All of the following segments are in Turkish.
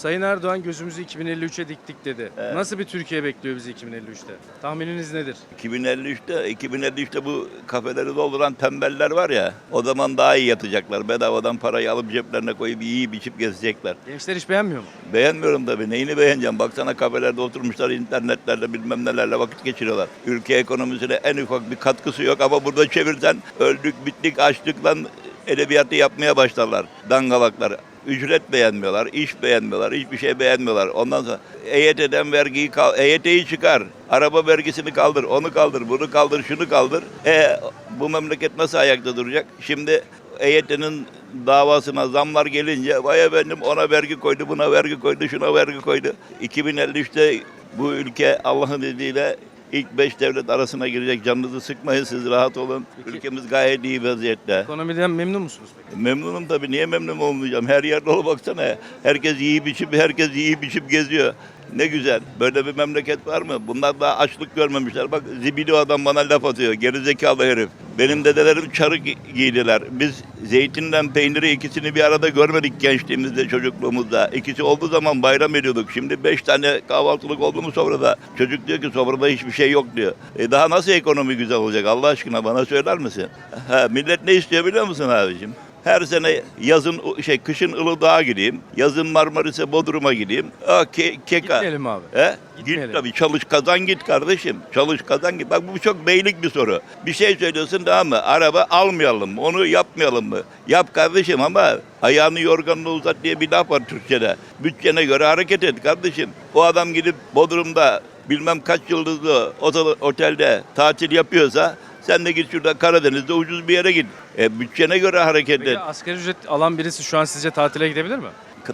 Sayın Erdoğan gözümüzü 2053'e diktik dedi. Nasıl bir Türkiye bekliyor bizi 2053'te? Tahmininiz nedir? 2053'te 2053'te bu kafeleri dolduran tembeller var ya o zaman daha iyi yatacaklar. Bedavadan parayı alıp ceplerine koyup iyi biçip gezecekler. Gençler hiç beğenmiyor mu? Beğenmiyorum tabii. Neyini beğeneceğim? Baksana kafelerde oturmuşlar internetlerde bilmem nelerle vakit geçiriyorlar. Ülke ekonomisine en ufak bir katkısı yok ama burada çevirsen öldük bittik açlıkla edebiyatı yapmaya başlarlar. Dangalaklar. Ücret beğenmiyorlar, iş beğenmiyorlar, hiçbir şey beğenmiyorlar. Ondan sonra EYT'den vergiyi EYT'yi çıkar, araba vergisini kaldır, onu kaldır, bunu kaldır, şunu kaldır. E bu memleket nasıl ayakta duracak? Şimdi EYT'nin davasına zamlar gelince vay efendim ona vergi koydu, buna vergi koydu, şuna vergi koydu. 2053'te bu ülke Allah'ın izniyle ilk beş devlet arasına girecek. Canınızı sıkmayın siz rahat olun. Peki- Ülkemiz gayet iyi vaziyette. Ekonomiden memnun musunuz peki? Memnunum tabii. Niye memnun olmayacağım? Her yerde ol baksana. Herkes iyi biçip, herkes iyi biçip geziyor. Ne güzel. Böyle bir memleket var mı? Bunlar daha açlık görmemişler. Bak zibidi adam bana laf atıyor. Gerizekalı herif. Benim dedelerim çarı gi- giydiler. Biz zeytinden peyniri ikisini bir arada görmedik gençliğimizde, çocukluğumuzda. İkisi olduğu zaman bayram ediyorduk. Şimdi beş tane kahvaltılık oldu mu sofrada? Çocuk diyor ki sofrada hiçbir şey yok diyor. E daha nasıl ekonomi güzel olacak Allah aşkına bana söyler misin? Ha, millet ne istiyor biliyor musun abicim? Her sene yazın şey kışın Uludağ'a gideyim. Yazın Marmaris'e Bodrum'a gideyim. Aa, ke, keka. Gitmeyelim abi. He? Gitmeyelim. Git tabii çalış kazan git kardeşim. Çalış kazan git. Bak bu çok beylik bir soru. Bir şey söylüyorsun tamam mı? Araba almayalım mı? Onu yapmayalım mı? Yap kardeşim ama ayağını yorganını uzat diye bir laf var Türkçe'de. Bütçene göre hareket et kardeşim. O adam gidip Bodrum'da bilmem kaç yıldızlı otel- otelde tatil yapıyorsa sen de git şurada Karadeniz'de ucuz bir yere git. E, bütçene göre hareket et. Peki asgari ücret alan birisi şu an sizce tatile gidebilir mi?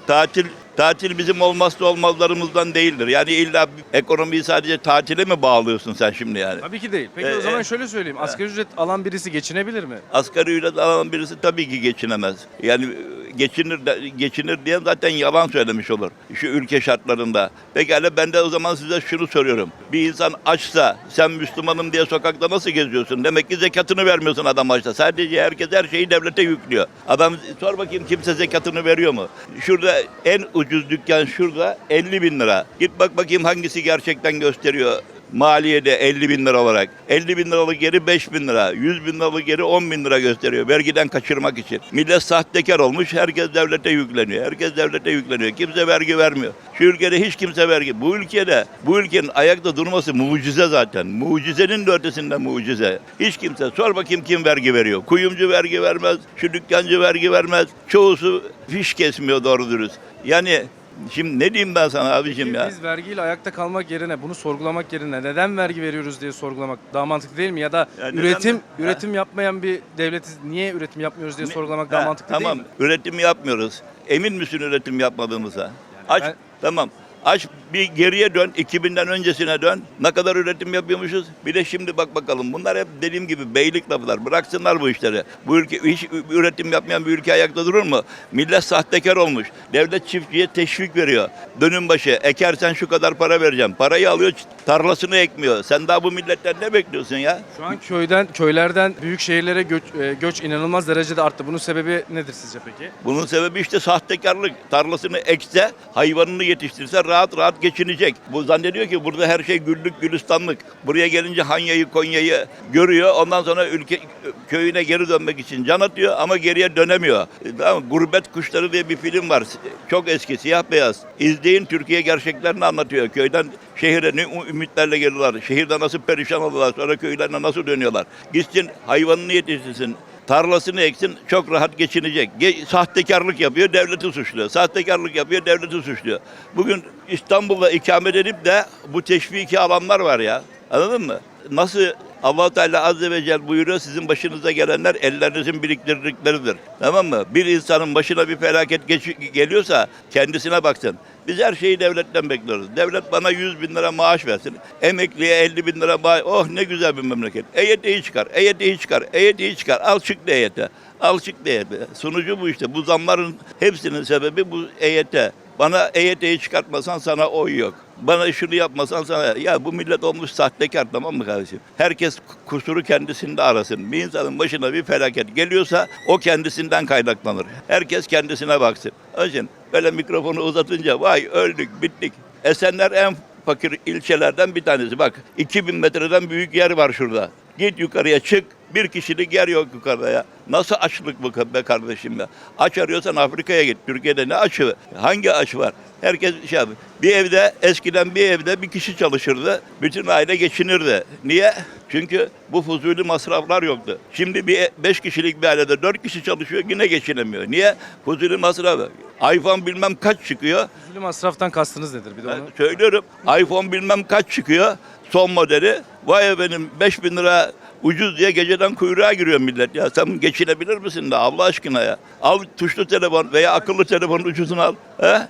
Tatil tatil bizim olmazsa olmazlarımızdan değildir. Yani illa ekonomiyi sadece tatile mi bağlıyorsun sen şimdi yani? Tabii ki değil. Peki Ee, o zaman e, şöyle söyleyeyim. Asgari ücret alan birisi geçinebilir mi? Asgari ücret alan birisi tabii ki geçinemez. Yani e, geçinir de- geçinir diye zaten yalan söylemiş olur şu ülke şartlarında. Pekala ben de o zaman size şunu soruyorum. Bir insan açsa sen Müslümanım diye sokakta nasıl geziyorsun? Demek ki zekatını vermiyorsun adam açsa. Sadece herkes her şeyi devlete yüklüyor. Adam sor bakayım kimse zekatını veriyor mu? Şurada en ucuz dükkan şurada 50 bin lira. Git bak bakayım hangisi gerçekten gösteriyor maliyede 50 bin lira olarak. 50 bin liralık yeri 5 bin lira. 100 bin liralık yeri 10 bin lira gösteriyor. Vergiden kaçırmak için. Millet sahtekar olmuş. Herkes devlete yükleniyor. Herkes devlete yükleniyor. Kimse vergi vermiyor. Şu ülkede hiç kimse vergi. Bu ülkede bu ülkenin ayakta durması mucize zaten. Mucizenin de ötesinde mucize. Hiç kimse sor bakayım kim vergi veriyor. Kuyumcu vergi vermez. Şu dükkancı vergi vermez. Çoğusu fiş kesmiyor doğru dürüst. Yani Şimdi ne diyeyim ben sana abicim ya? Biz vergiyle ayakta kalmak yerine bunu sorgulamak yerine neden vergi veriyoruz diye sorgulamak daha mantıklı değil mi? Ya da Ya neden üretim üretim yapmayan bir devletiz niye üretim yapmıyoruz diye sorgulamak daha Ha, mantıklı tamam, değil mi? üretim yapmıyoruz. Emin misin üretim yapmadığımıza? Aç, ben- tamam. Aç bir geriye dön, 2000'den öncesine dön. Ne kadar üretim yapıyormuşuz? Bir de şimdi bak bakalım. Bunlar hep dediğim gibi beylik laflar. Bıraksınlar bu işleri. Bu ülke hiç üretim yapmayan bir ülke ayakta durur mu? Millet sahtekar olmuş. Devlet çiftçiye teşvik veriyor. Dönüm başı ekersen şu kadar para vereceğim. Parayı alıyor, tarlasını ekmiyor. Sen daha bu milletten ne bekliyorsun ya? Şu an köyden köylerden büyük şehirlere göç, e, göç inanılmaz derecede arttı. Bunun sebebi nedir sizce peki? Bunun sebebi işte sahtekarlık. Tarlasını ekse, hayvanını yetiştirse rahat rahat geçinecek. Bu zannediyor ki burada her şey güllük gülistanlık. Buraya gelince Hanya'yı, Konya'yı görüyor. Ondan sonra ülke köyüne geri dönmek için can atıyor ama geriye dönemiyor. E, Tamam? Gurbet Kuşları diye bir film var. Çok eski, siyah beyaz. İzleyin Türkiye gerçeklerini anlatıyor. Köyden şehire ne ümitlerle geliyorlar. Şehirde nasıl perişan oldular. Sonra köylerine nasıl dönüyorlar. Gitsin hayvanını yetiştirsin. Tarlasını eksin çok rahat geçinecek. Ge- sahtekarlık yapıyor, devleti suçluyor. Sahtekarlık yapıyor, devleti suçluyor. Bugün İstanbul'da ikamet edip de bu teşviki alanlar var ya. Anladın mı? Nasıl allah Teala Azze ve Celle buyuruyor sizin başınıza gelenler ellerinizin biriktirdikleridir. Tamam mı? Bir insanın başına bir felaket geç- geliyorsa kendisine baksın. Biz her şeyi devletten bekliyoruz. Devlet bana 100 bin lira maaş versin. Emekliye 50 bin lira maaş. Oh ne güzel bir memleket. EYT'yi çıkar, EYT'yi çıkar, EYT'yi çıkar. Al çık EYT. Al çık EYT. Sunucu bu işte. Bu zamların hepsinin sebebi bu EYT. Bana EYT'yi çıkartmasan sana oy yok. Bana şunu yapmasan sana ya bu millet olmuş sahtekar tamam mı kardeşim? Herkes kusuru kendisinde arasın. Bir insanın başına bir felaket geliyorsa o kendisinden kaynaklanır. Herkes kendisine baksın. Onun için böyle mikrofonu uzatınca vay öldük bittik. Esenler en fakir ilçelerden bir tanesi. Bak 2000 metreden büyük yer var şurada. Git yukarıya çık. Bir kişilik yer yok yukarıda ya. Nasıl açlık bu be kardeşim ya? Aç arıyorsan Afrika'ya git. Türkiye'de ne açı? Hangi aç var? Herkes şey yapıyor. Bir evde eskiden bir evde bir kişi çalışırdı. Bütün aile geçinirdi. Niye? Çünkü bu fuzuli masraflar yoktu. Şimdi bir e, beş kişilik bir ailede dört kişi çalışıyor yine geçinemiyor. Niye? Fuzuli masrafı. iPhone bilmem kaç çıkıyor. Fuzuli masraftan kastınız nedir? Bir de Ben onu. söylüyorum. iPhone bilmem kaç çıkıyor. Son modeli. Vay benim 5000 lira ucuz diye geceden kuyruğa giriyor millet ya. Sen geçinebilir misin de Allah aşkına ya. Al tuşlu telefon veya akıllı telefon ucuzunu al. He?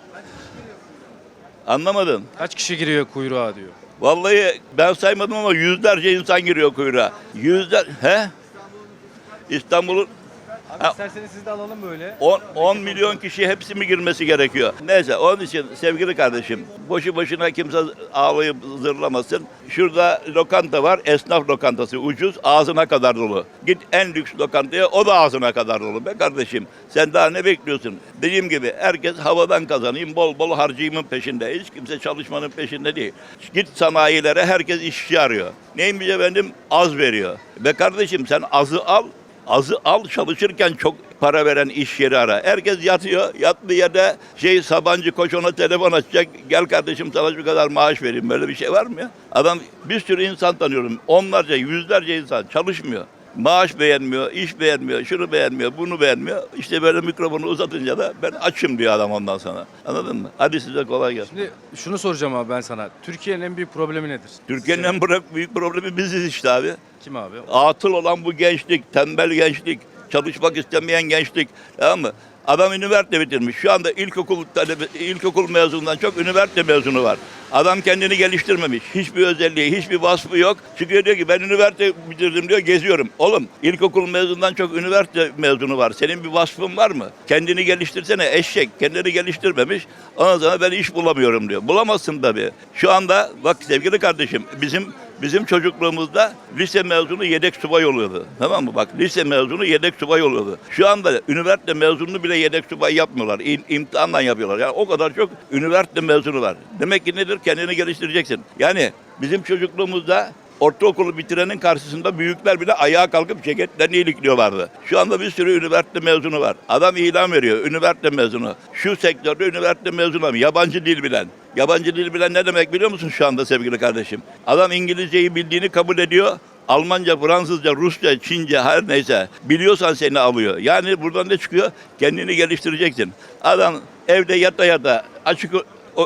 Anlamadın. Kaç kişi giriyor kuyruğa diyor. Vallahi ben saymadım ama yüzlerce insan giriyor kuyruğa. Yüzler... He? İstanbul'un Abi Ha. isterseniz siz de alalım böyle. 10, 10 milyon kişi hepsi mi girmesi gerekiyor? Neyse onun için sevgili kardeşim boşu boşuna kimse ağlayıp zırlamasın. Şurada lokanta var esnaf lokantası ucuz ağzına kadar dolu. Git en lüks lokantaya o da ağzına kadar dolu be kardeşim. Sen daha ne bekliyorsun? Dediğim gibi herkes havadan kazanayım bol bol harcayımın peşinde. Hiç kimse çalışmanın peşinde değil. Git sanayilere herkes işçi arıyor. Neymiş efendim az veriyor. Be kardeşim sen azı al Azı al çalışırken çok para veren iş yeri ara. Herkes yatıyor. Yattığı yerde şey Sabancı koç ona telefon açacak. Gel kardeşim sana şu kadar maaş vereyim. Böyle bir şey var mı ya? Adam bir sürü insan tanıyorum. Onlarca, yüzlerce insan çalışmıyor. Maaş beğenmiyor, iş beğenmiyor, şunu beğenmiyor, bunu beğenmiyor. İşte böyle mikrofonu uzatınca da ben açım diyor adam ondan sonra. Anladın mı? Hadi size kolay gelsin. Şimdi şunu soracağım abi ben sana. Türkiye'nin en büyük problemi nedir? Türkiye'nin en büyük problemi biziz işte abi. Kim abi? atıl olan bu gençlik, tembel gençlik, çalışmak istemeyen gençlik, tamam mı? Adam üniversite bitirmiş. Şu anda ilkokul ilkokul mezunundan çok üniversite mezunu var. Adam kendini geliştirmemiş. Hiçbir özelliği, hiçbir vasfı yok. Çıkıyor diyor ki ben üniversite bitirdim diyor, geziyorum. Oğlum ilkokul mezunundan çok üniversite mezunu var. Senin bir vasfın var mı? Kendini geliştirsene eşek. Kendini geliştirmemiş. Ondan sonra ben iş bulamıyorum diyor. Bulamazsın tabii. Şu anda bak sevgili kardeşim bizim Bizim çocukluğumuzda lise mezunu yedek subay oluyordu. Tamam mı? Bak lise mezunu yedek subay oluyordu. Şu anda üniversite mezununu bile yedek subay yapmıyorlar. İm, imtihanla yapıyorlar. Yani o kadar çok üniversite mezunu var. Demek ki nedir? Kendini geliştireceksin. Yani bizim çocukluğumuzda ortaokulu bitirenin karşısında büyükler bile ayağa kalkıp ceketlerini ilikliyorlardı. Şu anda bir sürü üniversite mezunu var. Adam ilan veriyor. Üniversite mezunu. Şu sektörde üniversite mezunu. ama Yabancı dil bilen. Yabancı dil bilen ne demek biliyor musun şu anda sevgili kardeşim? Adam İngilizceyi bildiğini kabul ediyor. Almanca, Fransızca, Rusça, Çince her neyse biliyorsan seni alıyor. Yani buradan ne çıkıyor? Kendini geliştireceksin. Adam evde yata yata açık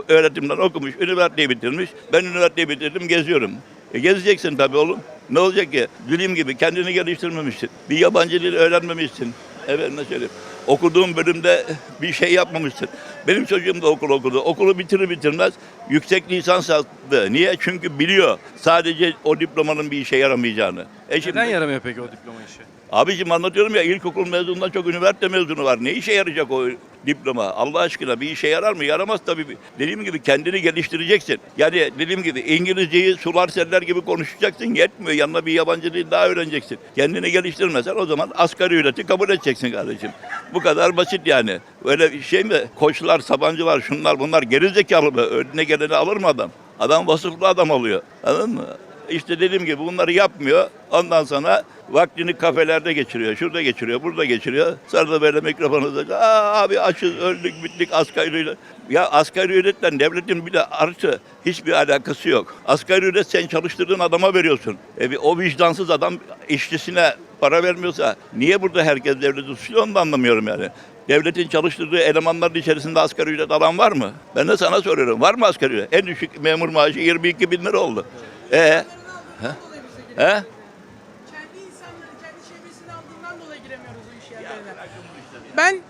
öğretimden okumuş, üniversiteyi bitirmiş. Ben üniversiteyi bitirdim, geziyorum. E gezeceksin tabii oğlum. Ne olacak ki? Dilim gibi kendini geliştirmemişsin. Bir yabancı dil öğrenmemişsin. Evet ne söyleyeyim. Okuduğum bölümde bir şey yapmamışsın. Benim çocuğum da okul okudu. Okulu bitirir bitirmez yüksek lisans aldı. Niye? Çünkü biliyor sadece o diplomanın bir işe yaramayacağını. E şimdi, Neden yaramıyor peki o diploma işi? abicim anlatıyorum ya ilkokul mezunundan çok üniversite mezunu var. Ne işe yarayacak o diploma? Allah aşkına bir işe yarar mı? Yaramaz tabii. Dediğim gibi kendini geliştireceksin. Yani dediğim gibi İngilizceyi sular seller gibi konuşacaksın. Yetmiyor. Yanına bir yabancı dil daha öğreneceksin. Kendini geliştirmesen o zaman asgari ücreti kabul edeceksin kardeşim. Bu kadar basit yani. Öyle şey mi? Koçlar, sabancılar, şunlar bunlar geri zekalı mı? Önüne geleni alır mı adam? Adam vasıflı adam alıyor. Anladın mı? İşte dediğim gibi bunları yapmıyor. Ondan sonra vaktini kafelerde geçiriyor. Şurada geçiriyor, burada geçiriyor. Sonra da böyle mikrofonu da Aa, abi açız, öldük, bittik asgari ücret. Ya asgari ücretle devletin bir de artı hiçbir alakası yok. Asgari ücret sen çalıştırdığın adama veriyorsun. E bir, o vicdansız adam işçisine para vermiyorsa niye burada herkes devleti suçluyor onu da anlamıyorum yani. Devletin çalıştırdığı elemanların içerisinde asgari ücret alan var mı? Ben de sana soruyorum. Var mı asgari ücret? En düşük memur maaşı 22 bin lira oldu. E He? Kendi insanları kendi çevresini aldığından dolayı giremiyoruz o iş yerlerine. Ben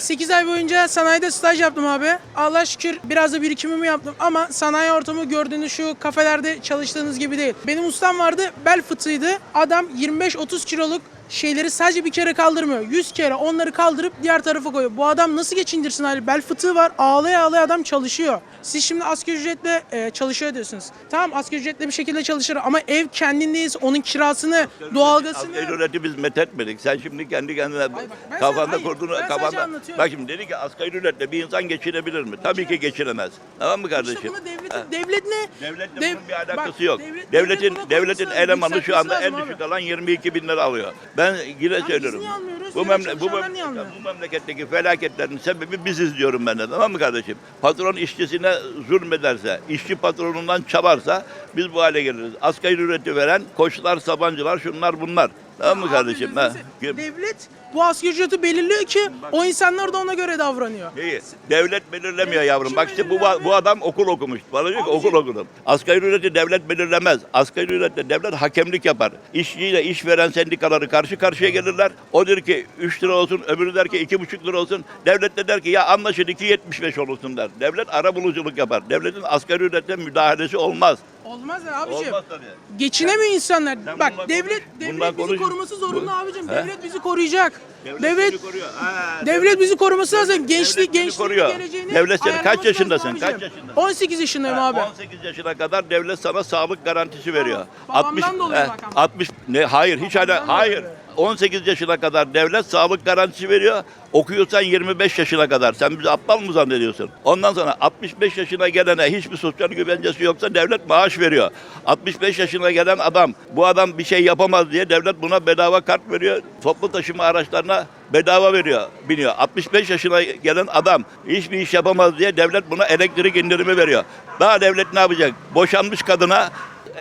8 ay boyunca sanayide staj yaptım abi. Allah şükür biraz da birikimimi yaptım ama sanayi ortamı gördüğünüz şu kafelerde çalıştığınız gibi değil. Benim ustam vardı bel fıtığıydı. Adam 25-30 kiloluk şeyleri sadece bir kere kaldırmıyor. 100 kere onları kaldırıp diğer tarafa koyuyor. Bu adam nasıl geçindirsin hali? Bel fıtığı var. Ağlaya ağlaya adam çalışıyor. Siz şimdi asgari ücretle e, çalışıyor diyorsunuz. Tamam asgari ücretle bir şekilde çalışır ama ev kendindeyiz. Onun kirasını, doğalgazını... Asgari ücreti biz methetmedik. Sen şimdi kendi kendine bak, ben kafanda kurduğunu hayır, ben sadece kafanda. anlatıyorum. Bak şimdi dedi ki asgari ücretle bir insan geçinebilir mi? Tabii ki geçinemez. Tamam mı kardeşim? İşte buna devlet, devlet ne? Devletle Dev- bunun bir alakası bak, yok. devlet- devletin devlet buna devletin koyması elemanı şu anda en yükseltmesi lazım düşük abi. alan 22 bin lira alıyor. Ben yine biz söylüyorum. niye almıyoruz? Bu, memle bu, çalışanlar mem- niye almıyor? bu memleketteki felaketlerin sebebi biziz diyorum ben de tamam mı kardeşim? Patron işçisine zulmederse, işçi patronundan çalarsa biz bu hale geliriz. Asgari ücreti veren koçlar, sabancılar, şunlar bunlar. Tamam mı kardeşim? Ha? Devlet bu asgari ücreti belirliyor ki o insanlar da ona göre davranıyor. İyi. Devlet belirlemiyor Devlet yavrum. kim Bak işte bu, bu adam okul okumuş. Bana diyor ki okul okudum. Asgari ücreti devlet belirlemez. Asgari ücretle devlet hakemlik yapar. İşçiyle işveren sendikaları karşı karşıya gelirler. O der ki 3 lira olsun, öbürü der ki 2,5 lira olsun. Devlet de der ki ya anlaşın 2,75 olsun der. Devlet ara buluculuk yapar. Devletin asgari ücrete müdahalesi olmaz. Olmaz ya abiciğim. Olmaz tabii. Geçinemiyor insanlar. Sen Bak bununla devlet konuş, devlet bundan bizi konuş. koruması zorunlu abicim. Devlet bizi koruyacak. Devlet, Devlet bizi koruyor. Ha, devlet bizi koruması lazım. Gençlik devlet bizi gençlik koruyor. geleceğini Devlet seni kaç ayarlaması lazım yaşındasın? abicim. Kaç yaşındasın? 18 yaşındayım abi. 18 yaşına kadar devlet sana sağlık garantisi veriyor. babamdan dolayı bak ama. 60 ne hayır hiç hala hayır. dolayı. 18 yaşına kadar devlet sağlık garantisi veriyor. Okuyorsan 25 yaşına kadar. Sen bizi aptal mı zannediyorsun? Ondan sonra 65 yaşına gelene hiçbir sosyal güvencesi yoksa devlet maaş veriyor. 65 yaşına gelen adam bu adam bir şey yapamaz diye devlet buna bedava kart veriyor. Toplu taşıma araçlarına bedava veriyor, biniyor. 65 yaşına gelen adam hiçbir iş yapamaz diye devlet buna elektrik indirimi veriyor. Daha devlet ne yapacak? Boşanmış kadına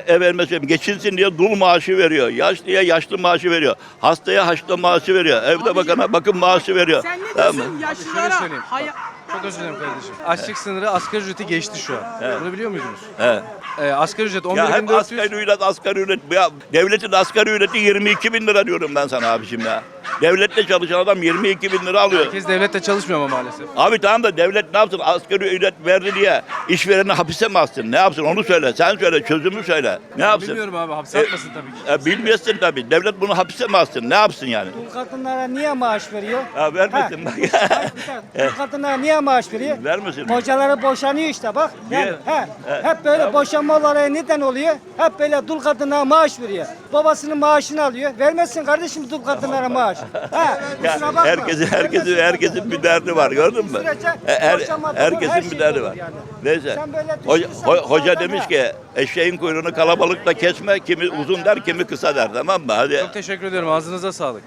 efendime söyleyeyim geçinsin diye dul maaşı veriyor. Yaşlıya yaşlı maaşı veriyor. Hastaya hasta maaşı veriyor. Evde Abiciğim, bakana bakım maaşı veriyor. Sen ne Tamam diyorsun? Şöyle yaşlılara? Haya... Çok özür dilerim kardeşim. Açlık sınırı asgari ücreti geçti şu an. Bunu biliyor muydunuz? He. Ee, asgari ücret Ya hep 11.400. asgari ücret, asgari ücret. Ya devletin asgari ücreti 22 bin lira diyorum ben sana abiciğim ya. Devlette çalışan adam 22 bin lira alıyor. Herkes devlette çalışmıyor ama maalesef. Abi tamam da devlet ne yapsın? Asgari ücret verdi diye işvereni hapise mi atsın? Ne yapsın? Onu söyle. Sen söyle. Çözümü söyle. Ne yapsın? Bilmiyorum abi hapse atmasın tabii ki. E, bilmiyorsun tabii. Devlet bunu hapise mi atsın? Ne yapsın yani? Dul kadınlara niye maaş veriyor? Ha vermesin bak. Hayır, bir dakika. Dul kadınlara niye maaş veriyor? Vermesin. Kocaları boşanıyor işte bak. Yani, Niye? he, He. hep böyle boşanma olayı neden oluyor? Hep böyle dul kadınlara maaş veriyor. Babasının maaşını alıyor. Vermezsin kardeşim dul kadınlara maaş. Kusura bakma. herkesin herkesin herkesin bir derdi var gördün mü? Sürece E, Her, boşanmadan herkesin her bir şey derdi olur var. yani. Neyse. Sen böyle Hoca, düşünürsen ho- hoca zaten demiş ha. ki eşeğin kuyruğunu kalabalıkla kesme kimi uzun der kimi kısa der tamam mı? Hadi. Çok teşekkür ediyorum. Ağzınıza sağlık.